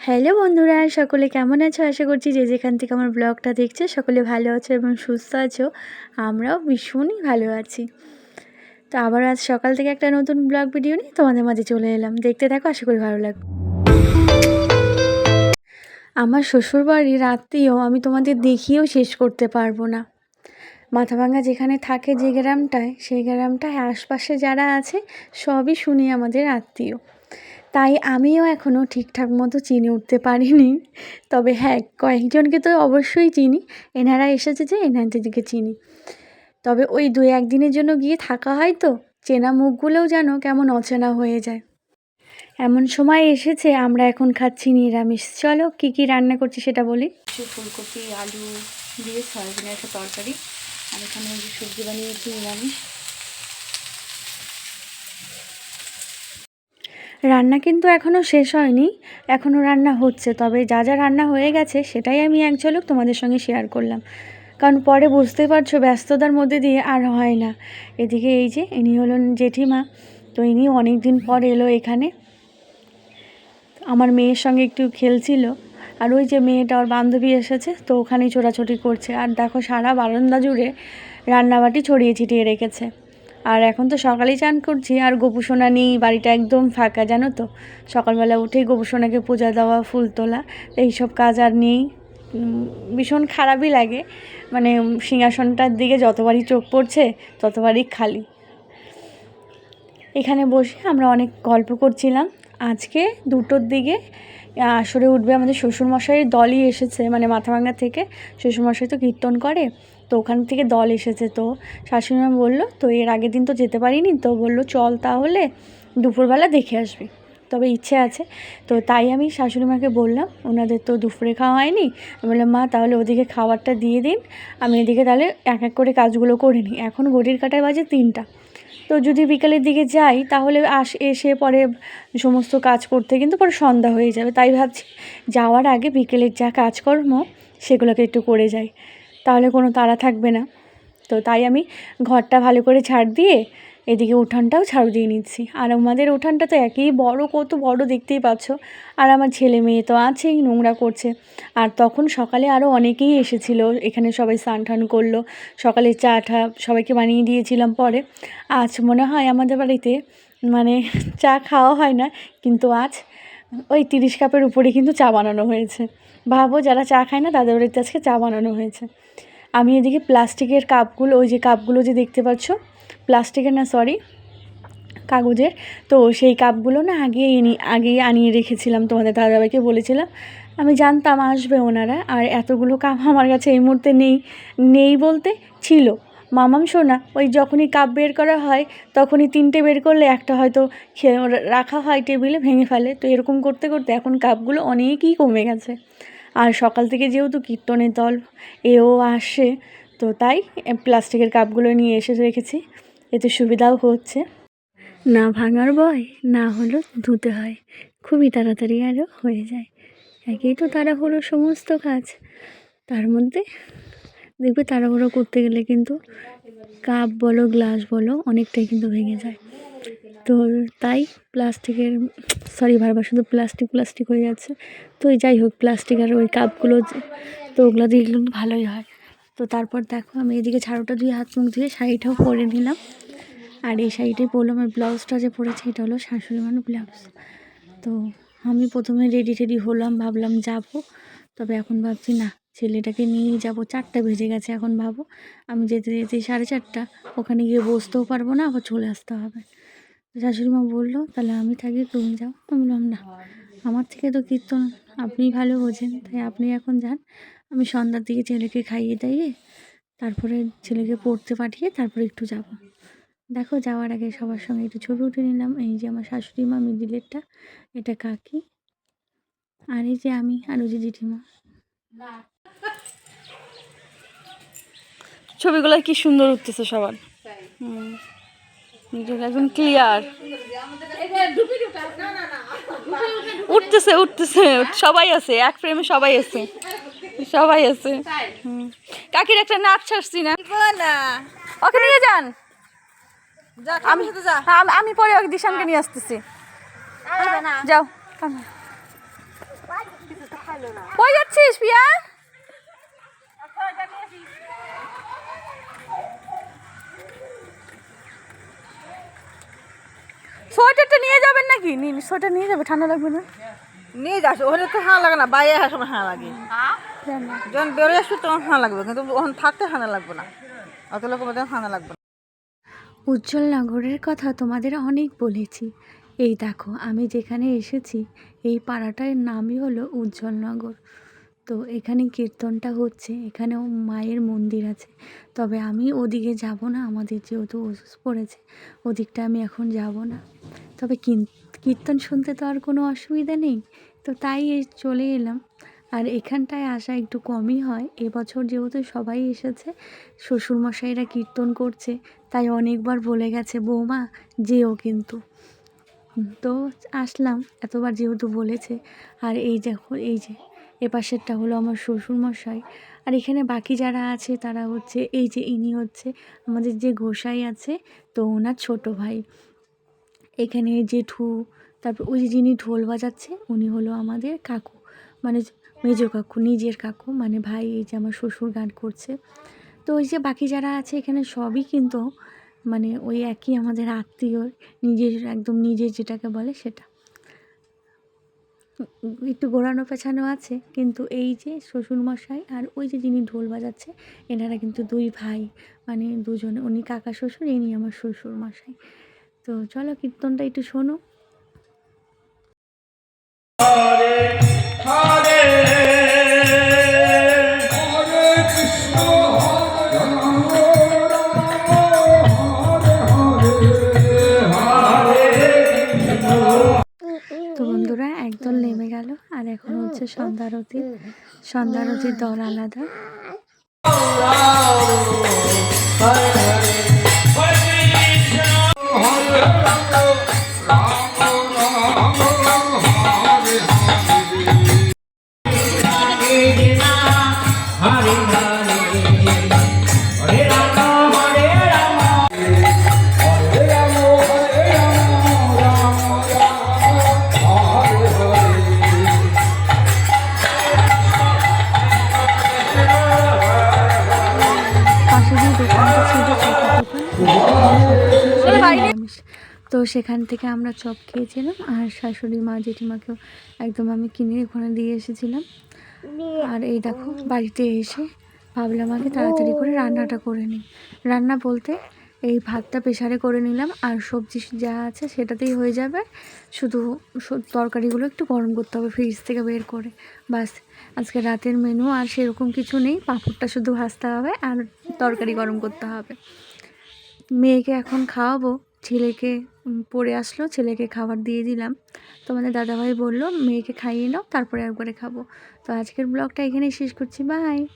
Hello বন্ধুরা, সকলে কেমন আছো? আশা করছি যে যেখান থেকে আমার ব্লগটা দেখছে, সকলে ভালো আছো এবং সুস্থ আছো। আমরাও ভীষণই ভালো আছি। তো আবার আজ সকাল থেকে একটা নতুন ব্লগ ভিডিও নিয়ে তোমাদের মাঝে চলে এলাম। দেখতে থাকো, আশা করি ভালো লাগবে। আমার শ্বশুরবাড়ির আত্মীয় আমি তোমাদের দেখিয়েও শেষ করতে পারব না। মাথাভাঙা যেখানে থাকে যে গ্রামটায়, সেই গ্রামটায় আশপাশে যারা আছে, সবই শুনি আমাদের আত্মীয়। তাই আমিও এখনও ঠিকঠাক মতো চিনে উঠতে পারিনি। তবে হ্যাঁ কয়েকজনকে তো অবশ্যই চিনি। এনারা এসেছে যে এনাদেরকে চিনি। তবে ওই দু একদিনের জন্য গিয়ে থাকা হয় তো, চেনা মুখগুলোও যেন কেমন অচেনা হয়ে যায়। এমন সময় এসেছে, আমরা এখন খাচ্ছি নিরামিষ। চলো, কী কী রান্না করছি সেটা বলি। ফুলকপি, আলু দিয়ে সয়াবিনের একটা তরকারি। আর এখানে সবজি বানিয়েছি নিরামিষ। রান্না কিন্তু এখনও শেষ হয়নি এখনও রান্না হচ্ছে। তবে যা যা রান্না হয়ে গেছে সেটাই আমি এক ঝলক তোমাদের সঙ্গে শেয়ার করলাম। কারণ পরে বুঝতে পারছ ব্যস্ততার মধ্যে দিয়ে আর হয় না। এদিকে এই যে ইনি হলেন জেঠিমা, তো ইনি অনেক দিন পর এলো এখানে। আমার মেয়ের সঙ্গে একটু খেলছিল, আর ওই যে মেয়েটা ওর বান্ধবী এসেছে, তো ওখানেই ছোটাছুটি করছে। আর দেখো সারা বারান্দা জুড়ে রান্নাবাটি ছড়িয়ে ছিটিয়ে রেখেছে। আর এখন তো সকালেই চান করছি, আর গোপুসোনা নেই, বাড়িটা একদম ফাঁকা, জানো তো? সকালবেলা উঠেই গোপুসোনাকে পূজা দেওয়া, ফুল তোলা, এইসব কাজ আর নেই। ভীষণ খারাপই লাগে। মানে সিংহাসনটার দিকে যতবারই চোখ পড়ছে, ততবারই খালি। এখানে বসে আমরা অনেক গল্প করছিলাম। আজকে দুটোর দিকে আসরে উঠবে আমাদের শ্বশুরমশাইয়ের দলই এসেছে মানে মাথাভাঙ্গা থেকে। শ্বশুরমশাই তো কীর্তন করে, তো ওখান থেকে দল এসেছে তো। শাশুড়িমা বলল, তো এর আগের দিন তো যেতে পারিনি। তো বলল, চল তাহলে দুপুরবেলা দেখে আসবি। তবে ইচ্ছে আছে। তো তাই আমি শাশুড়িমাকে বললাম, ওনাদের তো দুপুরে খাওয়া হয়নি। আমি বললাম, মা, তাহলে ওদিকে খাবারটা দিয়ে দিন। আমি এদিকে তাহলে এক এক করে কাজগুলো করে নিই। এখন ঘড়ির কাটায় বাজে তিনটা। তো যদি বিকালের দিকে যাই, তাহলে আস, এসে পরে সমস্ত কাজ করতে কিন্তু পরে সন্ধ্যা হয়ে যাবে। তাই ভাবছি যাওয়ার আগে বিকেলের যা কাজকর্ম সেগুলোকে একটু করে যাই। তাহলে কোনো তাড়া থাকবে না। তো তাই আমি ঘরটা ভালো করে ছাড় দিয়ে এদিকে উঠানটাও ছাড় দিয়ে নিচ্ছি। আর আমাদের উঠানটা তো একই বড়, কত বড় দেখতেই পাচ্ছ। আর আমার ছেলে মেয়ে তো আছেই, নোংরা করছে। আর তখন সকালে আরও অনেকেই এসেছিল, এখানে সবাই স্নান টান করল। সকালে চা টা সবাইকে বানিয়ে দিয়েছিলাম পরে। আজ মনে হয় আমাদের বাড়িতে মানে চা খাওয়া হয় না, কিন্তু আজ ওই তিরিশ কাপের উপরে কিন্তু চা বানানো হয়েছে। ভাবো যারা চা খায় না, তাদের বাড়িতে আজকে চা বানানো হয়েছে। আমি এদিকে প্লাস্টিকের কাপগুলো, ওই যে কাপগুলো যে দেখতে পাচ্ছ, প্লাস্টিকের না সরি কাগজের, তো সেই কাপগুলো না আগে এনে, আগেই আনিয়ে রেখেছিলাম তোমাদের দাদাভাইকে বলেছিলাম। আমি জানতাম আসবে ওনারা, আর এতগুলো কাপ আমার কাছে এই মুহূর্তে নেই নেই বলতে ছিল। মামাম শোনা ওই যখনই কাপ বের করা হয়, তখনই তিনটে বের করলে একটা হয়তো রাখা হয় টেবিলে ভেঙে ফেলে, তো এরকম করতে করতে এখন কাপগুলো অনেকই কমে গেছে। আর সকাল থেকে যেহেতু কীর্তনের দল, এও আসে, তো তাই প্লাস্টিকের কাপগুলো নিয়ে এসে রেখেছি। এতে সুবিধাও হচ্ছে। না ভাঙার ভয়, না হলো ধুতে হয়। খুবই তাড়াতাড়ি আরও হয়ে যায়। একেই তো তাড়াহুড়ো সমস্ত কাজ। তার মধ্যে দেখবে তাড়াহুড়ো করতে গেলে কিন্তু কাপ বলো, গ্লাস বলো, অনেকটাই কিন্তু ভেঙে যায়। তো তাই প্লাস্টিকের সরি বারবার শুধু প্লাস্টিক প্লাস্টিক হয়ে যাচ্ছে। তো যাই হোক, প্লাস্টিক আর ওই কাপগুলো তো ওগুলো দিয়ে ভালোই হয়। তো তারপর দেখো আমি এদিকে ঝাড়ুটা দিয়ে হাত মুখ ধুয়ে শাড়িটাও পরে নিলাম। আর এই শাড়িটাই পরলাম আর ব্লাউজটা যে পরেছি, এটা হলো শাশুড়ি মানুষ ব্লাউজ। তো আমি প্রথমে রেডি টেডি হলাম, ভাবলাম যাব। তবে এখন ভাবছি, না, ছেলেটাকে নিয়ে যাব। চারটা বেজে গেছে, এখন ভাবো। আমি যেতে যেতে সাড়ে চারটা, ওখানে গিয়ে বসতেও পারব না, আবার চলে আসতে হবে। শাশুড়ি মা বলল, তাহলে আমি থাকি, তুমি যাও। আমি বললাম, না, আমার থেকে তো কীর্তন আপনি ভালো বোঝেন, তাই আপনি এখন যান। আমি সন্ধ্যার দিকে ছেলেকে খাইয়ে দাইয়ে, তারপরে ছেলেকে পড়তে পাঠিয়ে তারপরে একটু যাব। দেখো, যাওয়ার আগে সবার সঙ্গে একটু ছবি উঠে নিলাম। এই যে আমার শাশুড়ি মা মিডিলেরটা, এটা কাকি। আর এই যে আমি, আর ওই যে জেঠিমা। ছবিগুলো কি সুন্দর উঠতেছে সবার। হুম। একদম ক্লিয়ার উঠতেছে উঠতেছে। সবাই আছে এক ফ্রেমে সবাই আছে। সবাই আছে। কাকির একটা নাচ ছাড়ছি না। ওকে নিয়ে যান। আমি আমি পরে ওকে দিশানকে নিয়ে আসতেছি। যাও কই যাচ্ছিস পিয়া? সোয়েটারটা নিয়ে যাবেন নাকি? নিন সোয়েটার নিয়ে যাবে ঠান্ডা লাগবে না? নিয়ে যাস ওখানে তো হাঁ লাগে না বাইরে আসার সময় হাঁ লাগে। যখন বেরোয় আসবে তখন হাঁ লাগবে কিন্তু ওখানে থাকতে হাঁ লাগবে না। অত লোকের মধ্যে হাঁ লাগবে না। উজ্জ্বল নগরের কথা তোমাদের অনেক বলেছি। এই দেখো আমি যেখানে এসেছি এই পাড়াটার নামই হলো উজ্জ্বল নগর। তো এখানে কীর্তনটা হচ্ছে, এখানেও মায়ের মন্দির আছে। তবে আমি ওদিকে যাব না, আমাদের যেহেতু ওষুধ পড়েছে, ওদিকটা আমি এখন যাব না। তবে কীর্তন শুনতে তো আর কোনো অসুবিধা নেই। তো তাই চলে এলাম। আর এখানটায় আসা একটু কমই হয়। এবছর যেহেতু সবাই এসেছে, শ্বশুরমশাইরা কীর্তন করছে, তাই অনেকবার বলে গেছে, বৌমা, যেও কিন্তু। তো আসলাম, এতবার যেহেতু বলেছে। আর এই দেখো, এই যে এ পাশেরটা হলো আমার শ্বশুরমশাই। আর এখানে বাকি যারা আছে, তারা হচ্ছে, এই যে ইনি হচ্ছে আমাদের যে গোসাই আছে, তো ওনার ছোট ভাই। এখানে জেঠু, তারপর ওই যে যিনি ঢোল বাজাচ্ছে, উনি হলো আমাদের কাকু। মানে মেজো কাকু, নিজের কাকু মানে ভাই, এই যে আমার শ্বশুর গান করছে। তো ওই যে বাকি যারা আছে, এখানে সবই কিন্তু মানে ওই একই আমাদের আত্মীয় নিজের, একদম নিজের যেটাকে বলে সেটা। একটু গোড়ানো পেছানো আছে, কিন্তু এই যে শ্বশুরমশাই আর ওই যে যিনি ঢোল বাজাচ্ছে, এনারা কিন্তু দুই ভাই মানে দুজনে, উনি কাকা শ্বশুর, ইনি আমার শ্বশুর মশাই তো চলো কীর্তনটা একটু শোনো। হচ্ছে সন্ধ্যারতি সন্ধ্যারতির দল আলাদা। তো সেখান থেকে আমরা চপ খেয়েছিলাম আর শাশুড়ি মা জেঠিমাকেও একদম আমি কিনে ওখানে দিয়ে এসেছিলাম। আর এই দেখো, বাড়িতে এসে ভাবলাম আগে তাড়াতাড়ি করে রান্নাটা করে নিই। রান্না বলতে এই ভাতটা প্রেশারে করে নিলাম আর সবজি যা আছে সেটাতেই হয়ে যাবে। শুধু তরকারিগুলো একটু গরম করতে হবে ফ্রিজ থেকে বের করে। বাস, আজকে রাতের মেনু আর সেরকম কিছু নেই। পাঁপড়টা শুধু ভাজতে হবে আর তরকারি গরম করতে হবে। মেয়েকে এখন খাওয়াবো। ছেলেকে পড়ে আসলো, ছেলেকে খাবার দিয়ে দিলাম। তো তোমাদের দাদাভাই বলল, মেয়েকে খাইয়ে নাও, তারপরে একবারে খাব। তো আজকের ব্লগটা এখানেই শেষ করছি। বাই।